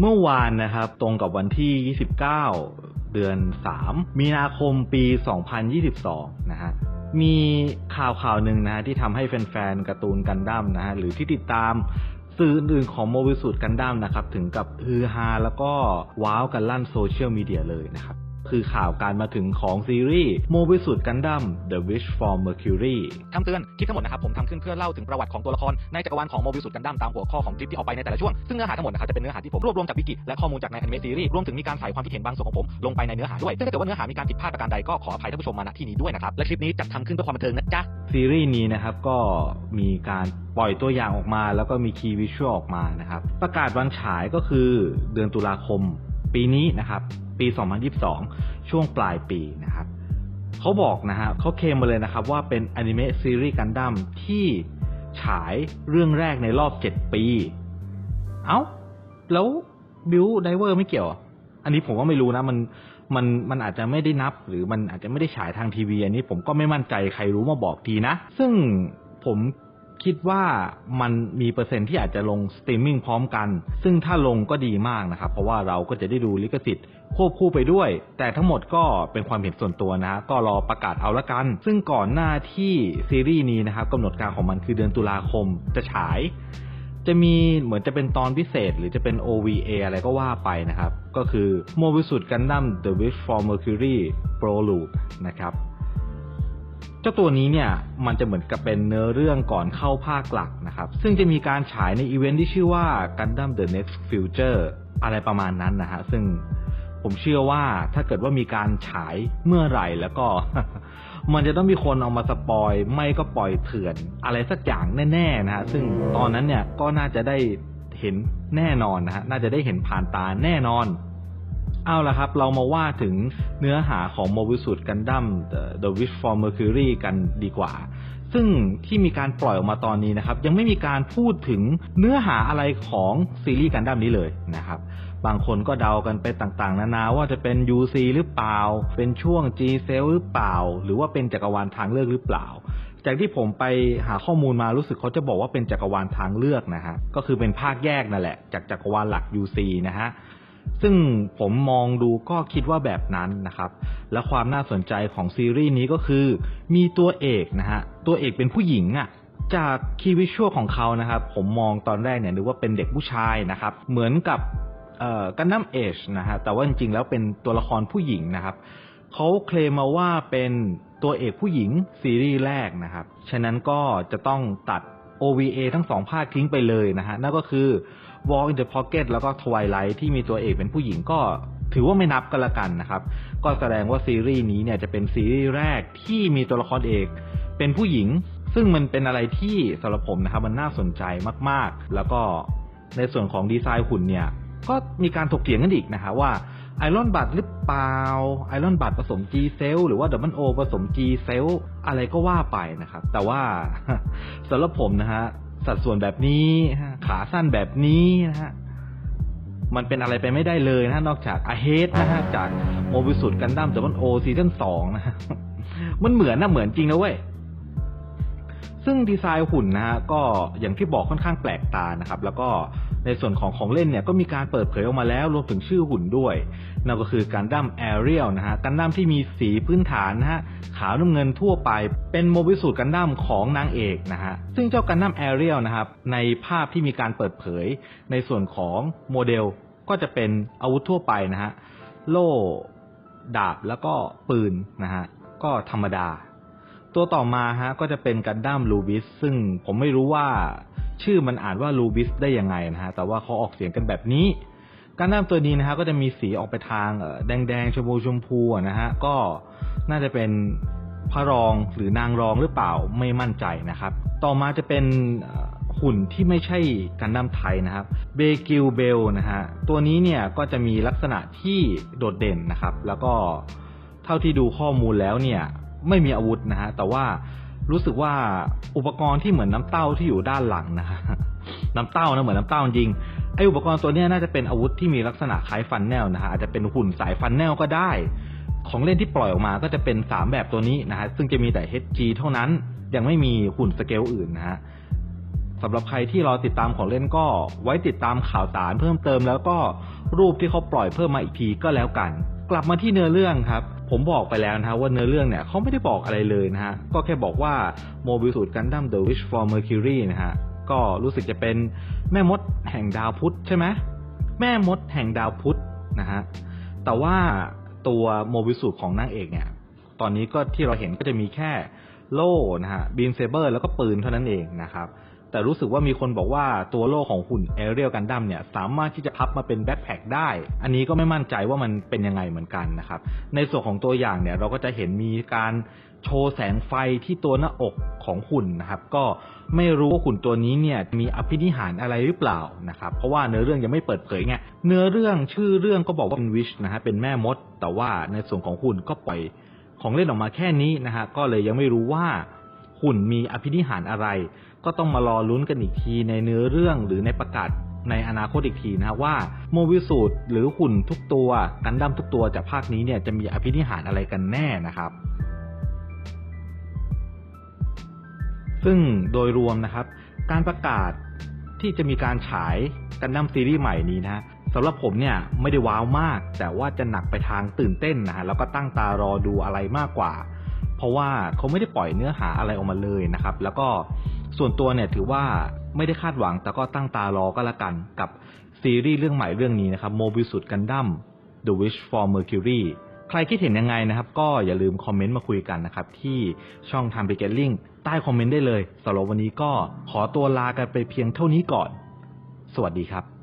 เมื่อวานนะครับ ตรงกับวันที่ 29 เดือน 3 มีนาคมปี 2022 นะฮะมีข่าวข่าวหนึ่งนะฮะที่ทำให้แฟนๆการ์ตูนกันดั้มนะฮะหรือที่ติดตามสื่ออื่นๆของโมบิสุดกันดั้มนะครับ ถึงกับฮือฮาแล้วก็ว้าวกันลั่นโซเชียลมีเดียเลยนะครับ คือข่าวการมาถึงของซีรีส์โมบิสุดกันดั้ม The Wish for Mercury คำเตือนคลิปทั้งหมดนะครับผมทำขึ้นเพื่อเล่าถึงประวัติของตัวละครในจักรวาลของโมบิลสุดกันดั้มตามหัวข้อของคลิปที่ออกไปในแต่ละช่วง ซึ่งเนื้อหาทั้งหมดนะครับจะเป็นเนื้อหาที่ผมรวบรวมจากวิกิและข้อมูลจากในอนิเมะซีรีส์รวมถึงมีการใส่ความคิดเห็นบางส่วนของผมลงไปในเนื้อหาด้วยซึ่งถ้าเกิดว่าเนื้อหามีการผิดพลาดประการใดก็ขออภัยท่านผู้ชมมาณที่นี้ด้วยนะครับและคลิปนี้จัดทำขึ้นเพื่อความบันเทิงนะจ๊ะซีรีส์นี้นะครับก็มีการปล่อยตัวอย่างออกมา แล้วก็มีคีย์วิชวลออกมานะครับประกาศวันฉายก็คือเดือนตุลาคม ปีนี้นะครับปี 2022 ช่วงปลายปีนะครับเขาบอกนะฮะเขาเคลมมาเลยนะครับว่าเป็นอนิเมะซีรีส์กันดั้มที่ฉายเรื่องแรกในรอบ 7 ปี เอ้า แล้วบิวไดเวอร์ไม่เกี่ยวออันนี้ผมก็ไม่รู้นะ มันมันมันอาจจะไม่ได้นับ หรือมันอาจจะไม่ได้ฉายทางทีวี อันนี้ผมก็ไม่มั่นใจใครรู้มาบอกทีนะ ซึ่งผม คิดว่ามันมีเปอร์เซ็นที่อาจจะลงสตรีมมิ่งพร้อมกัน ซึ่งถ้าลงก็ดีมากนะครับ เพราะว่าเราก็จะได้ดูลิขสิทธิ์ควบคู่ไปด้วย แต่ทั้งหมดก็เป็นความเห็นส่วนตัวนะฮะก็รอประกาศเอาละกัน ซึ่งก่อนหน้าที่ซีรีส์นี้นะครับกำหนดการของมันคือเดือนตุลาคมจะฉาย จะมีเหมือนจะเป็นตอนพิเศษ หรือจะเป็น OVA อะไรก็ว่าไปนะครับ ก็คือ m o b i s u d Gundam The Wish for Mercury Prologue นะครับ เจ้าตัวนี้เนี่ยมันจะเหมือนกับเป็นเนื้อเรื่องก่อนเข้าภาคหลักนะครับ ซึ่งจะมีการฉายในอีเวนท์ที่ชื่อว่า Gundam The Next Future อะไรประมาณนั้นนะฮะ ซึ่งผมเชื่อว่าถ้าเกิดว่ามีการฉายเมื่อไหร่แล้วก็ มันจะต้องมีคนเอามาสปอย ไม่ก็ปล่อยเถื่อน อะไรสักอย่างแน่ๆนะฮะ ซึ่งตอนนั้นเนี่ยก็น่าจะได้เห็นแน่นอนนะฮะ น่าจะได้เห็นผ่านตาแน่นอน เอาละครับ เรามาว่าถึงเนื้อหาของโมบิสุดกันดั้ม The Wish for Mercury กันดีกว่า ซึ่งที่มีการปล่อยออกมาตอนนี้นะครับ ยังไม่มีการพูดถึงเนื้อหาอะไรของซีรีส์กันดั้มนี้เลยนะครับ บางคนก็เดากันไปต่างๆ นานาว่าจะเป็น UC หรือเปล่า เป็นช่วง G Cell หรือเปล่า หรือว่าเป็นจักรวาลทางเลือกหรือเปล่าจากที่ผมไปหาข้อมูลมารู้สึกเขาจะบอกว่าเป็นจักรวาลทางเลือกนะฮะ ก็คือเป็นภาคแยกนั่นแหละ จากจักรวาลหลัก UC นะฮะ ซึ่งผมมองดูก็คิดว่าแบบนั้นนะครับ และความน่าสนใจของซีรีส์นี้ก็คือ มีตัวเอกนะฮะ ตัวเอกเป็นผู้หญิงอะ่ะจากคีย์วิชวลของเขานะครับ ผมมองตอนแรกเนี่ยนึกว่าเป็นเด็กผู้ชายนะครับ เหมือนกับกันดั้มเอชนะฮะแต่ว่าจริงๆแล้วเป็นตัวละครผู้หญิงนะครับเขาเคลมมาว่าเป็นตัวเอกผู้หญิงซีรีส์แรกนะครับ ฉะนั้นก็จะต้องตัด OVA ทั้งสองภาคทิ้งไปเลยนะฮะนั่นก็คือ War in the Pocket แล้วก็ Twilight ที่มีตัวเอกเป็นผู้หญิงก็ถือว่าไม่นับกันละกันนะครับ ก็แสดงว่าซีรีส์นี้เนี่ยจะเป็นซีรีส์แรกที่มีตัวละครเอก เป็นผู้หญิง ซึ่งมันเป็นอะไรที่สำหรับผมนะครับมันน่าสนใจมากๆ แล้วก็ในส่วนของดีไซน์หุ่นเนี่ย ก็มีการถกเถียงกันอีกนะฮะว่าไอรอนบัตหรือเปล่าไอรอนบัตผสม G Cell หรือว่า Double O ผสม G Cell อะไรก็ว่าไปนะครับ แต่ว่าสำหรับผมนะฮะ สัดส่วนแบบนี้ขาสั้นแบบนี้นะฮะมันเป็นอะไรไปไม่ได้เลยนะนอกจากอาเฮดนะฮะจากโมบิสุดกันดั้มดับเบิลโอซีซั่นสองนะฮะมันเหมือนนะเหมือนจริงนะเว้ย ซึ่งดีไซน์หุ่นนะฮะก็อย่างที่บอกค่อนข้างแปลกตานะครับ แล้วก็ในส่วนของของเล่นเนี่ยก็มีการเปิดเผยออกมาแล้วรวมถึงชื่อหุ่นด้วยนั่นก็คือการดั้มแอเรียลนะฮะกันดั้มที่มีสีพื้นฐานนะฮะขาวน้ำเงินทั่วไป เป็นโมบิสูตรกันดั้มของนางเอกนะฮะซึ่งเจ้ากันดั้มแอเรียลนะครับในภาพที่มีการเปิดเผย ในส่วนของโมเดลก็จะเป็นอาวุธทั่วไปนะฮะโล่ดาบแล้วก็ปืนนะฮะก็ธรรมดา ตัวต่อมาฮะก็จะเป็นกันดั้มลูบิสซึ่งผมไม่รู้ว่าชื่อมันอ่านว่าลูบิสได้ยังไงนะฮะแต่ว่าเขาออกเสียงกันแบบนี้กันดั้มตัวนี้นะฮะก็จะมีสีออกไปทางแดงๆชมพูชมพูนะฮะก็น่าจะเป็นพระรองหรือนางรองหรือเปล่าไม่มั่นใจนะครับ ต่อมาจะเป็นหุ่นที่ไม่ใช่กันดั้มไทยนะครับเบกิลเบลนะฮะตัวนี้เนี่ยก็จะมีลักษณะที่โดดเด่นนะครับ แล้วก็เท่าที่ดูข้อมูลแล้วเนี่ย ไม่มีอาวุธนะฮะแต่ว่ารู้สึกว่าอุปกรณ์ที่เหมือนน้ำเต้าที่อยู่ด้านหลังนะฮะน้ำเต้านะเหมือนน้ำเต้าจริงไออุปกรณ์ตัวนี้น่าจะเป็นอาวุธที่มีลักษณะคล้ายฟันแนลนะฮะอาจจะเป็นหุ่นสายฟันแนลก็ได้ ของเล่นที่ปล่อยออกมาก็จะเป็นสามแบบตัวนี้นะฮะซึ่งจะมีแต่ HG เท่านั้นยังไม่มีหุ่นสเกลอื่นนะฮะสำหรับใครที่รอติดตามของเล่นก็ไว้ติดตามข่าวสารเพิ่มเติมแล้วก็รูปที่เขาปล่อยเพิ่มมาอีกทีก็แล้วกัน กลับมาที่เนื้อเรื่องครับ ผมบอกไปแล้วนะฮะว่าเนื้อเรื่องเนี่ยเขาไม่ได้บอกอะไรเลยนะฮะ ก็แค่บอกว่าโมบิลสูตรกันดั้ม The Wish for Mercury นะฮะ ก็รู้สึกจะเป็นแม่มดแห่งดาวพุธใช่ไหมแม่มดแห่งดาวพุธนะฮะ แต่ว่าตัวโมบิลสูตรของนางเอกเนี่ย ตอนนี้ก็ที่เราเห็นก็จะมีแค่โล่นะฮะบีมเซเบอร์แล้วก็ปืนเท่านั้นเองนะครับ แต่รู้สึกว่ามีคนบอกว่าตัวโล่ของหุ่นเอเรียลกันดั้มเนี่ยสามารถที่จะพับมาเป็นแบ็คแพคได้ อันนี้ก็ไม่มั่นใจว่ามันเป็นยังไงเหมือนกันนะครับ ในส่วนของตัวอย่างเนี่ยเราก็จะเห็นมีการโชว์แสงไฟที่ตัวหน้าอกของหุ่นนะครับ ก็ไม่รู้ว่าหุ่นตัวนี้เนี่ยมีอภินิหารอะไรหรือเปล่านะครับ เพราะว่าเนื้อเรื่องยังไม่เปิดเผยไงเนื้อเรื่องชื่อเรื่องก็บอกว่าเป็นวิชนะฮะเป็นแม่มด แต่ว่าในส่วนของหุ่นก็ปล่อยของเล่นออกมาแค่นี้นะฮะก็เลยยังไม่รู้ว่าหุ่นมีอภินิหารอะไร ก็ต้องมารอลุ้นกันอีกทีในเนื้อเรื่องหรือในประกาศในอนาคตอีกทีนะฮะว่าโมวิสูตรหรือหุ่นทุกตัวกันดั้มทุกตัวจากภาคนี้เนี่ยจะมีอภินิหารอะไรกันแน่นะครับซึ่งโดยรวมนะครับ การประกาศที่จะมีการฉายกันดั้มซีรีส์ใหม่นี้นะสำหรับผมเนี่ยไม่ได้ว้าวมาก แต่ว่าจะหนักไปทางตื่นเต้นนะฮะแล้วก็ตั้งตารอดูอะไรมากกว่า เพราะว่าเขาไม่ได้ปล่อยเนื้อหาอะไรออกมาเลยนะครับ แล้วก็ส่วนตัวเนี่ยถือว่าไม่ได้คาดหวัง แต่ก็ตั้งตารอก็แล้วกันกับซีรีส์เรื่องใหม่เรื่องนี้นะครับโมบิสุดกันดั้ม The Wish for Mercury ใครคิดเห็นยังไงนะครับ ก็อย่าลืมคอมเมนต์มาคุยกันนะครับ ที่ช่อง Time b e g e t l i n g ใต้คอมเมนต์ได้เลยสำหรับวันนี้ก็ขอตัวลากันไปเพียงเท่านี้ก่อน สวัสดีครับ